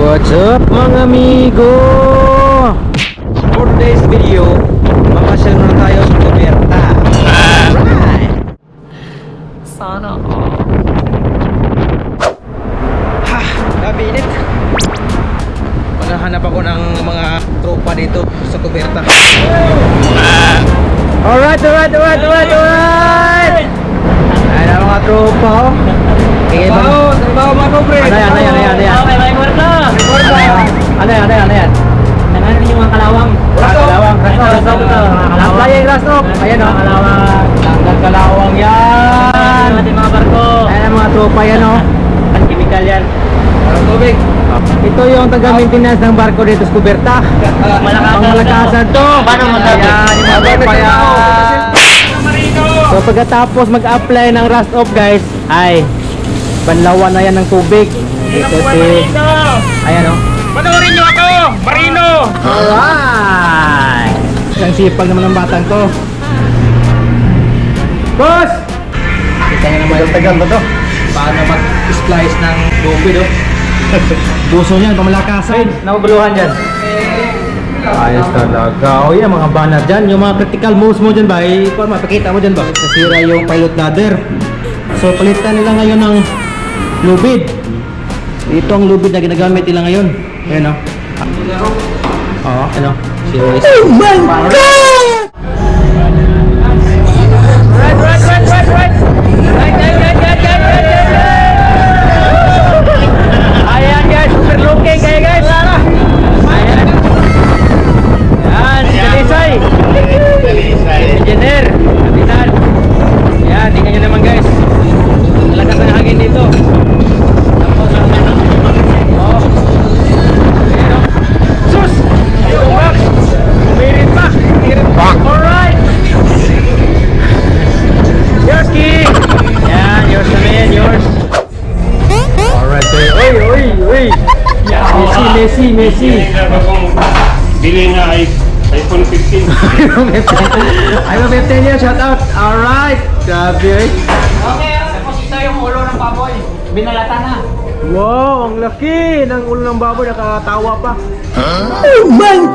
What's up mga amigo? For today's video, mamasyal muna tayo sa Roberta. Alright! Sana all. Ha! Grabe init! Maghahanap ako ng mga tropa dito sa Roberta. Alright, alright, alright, alright, alright! Ayan ang mga tropa oh. Okay, Trabaho, trabaho mga kobre. Ano yan, ano yan, ano yan, ano yan, ano yan, ano yan? Niyo mga kalawang. Ah, kalawang, raso, raso. Apply yung raso. Ayan o. Kalawang. Tanggal kalawang yan. Ating mga barko. Ayan ang mga tropa yan o. Ang chemical yan. Parang tubig. Ito yung taga-maintenance ng barko dito sa Kuberta. Malakasan. Malakasan to. Paano masabi? Ayan, yung mga tropa yan. So pagkatapos mag-apply ng rust off guys, ay banlawan na yan ng tubig. Ito si... Ayan o. Panoorin niyo ako! Marino! Alright! Ang sipag naman ng batang to. Boss! Kita nga naman. Tagal ba to? Paano mag-splice ng lupid oh? Buso niyan, pamalakasan. Nakabuluhan dyan. Ayos talaga. O yan, mga banat dyan. Yung mga critical moves mo dyan ba, paano mapakita mo dyan ba? Nasira yung pilot ladder. So, palitan nila ngayon ng lubid. Ito ang lubid na ginagamit nila ngayon. Ayan o. Oo, ano? Oh my God! Messi, Messi, Messi! Bili na ay iPhone 15. I'm a 15 years, shout out! Alright! Grabe eh! Okay, tapos ito yung ulo ng baboy. Binalata na. Wow, ang laki ng ulo ng baboy, nakatawa pa. Messi!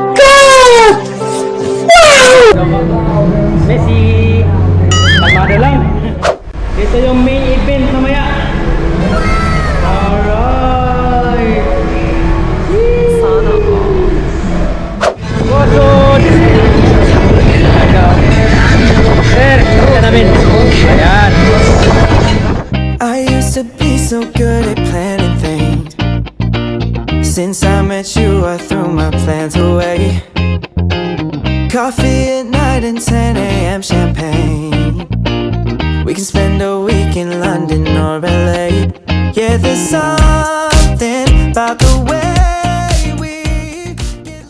Since I met you, I threw my plans away. Coffee at night and 10 a.m. champagne. We can spend a week in London or LA. Yeah, there's something about the way we get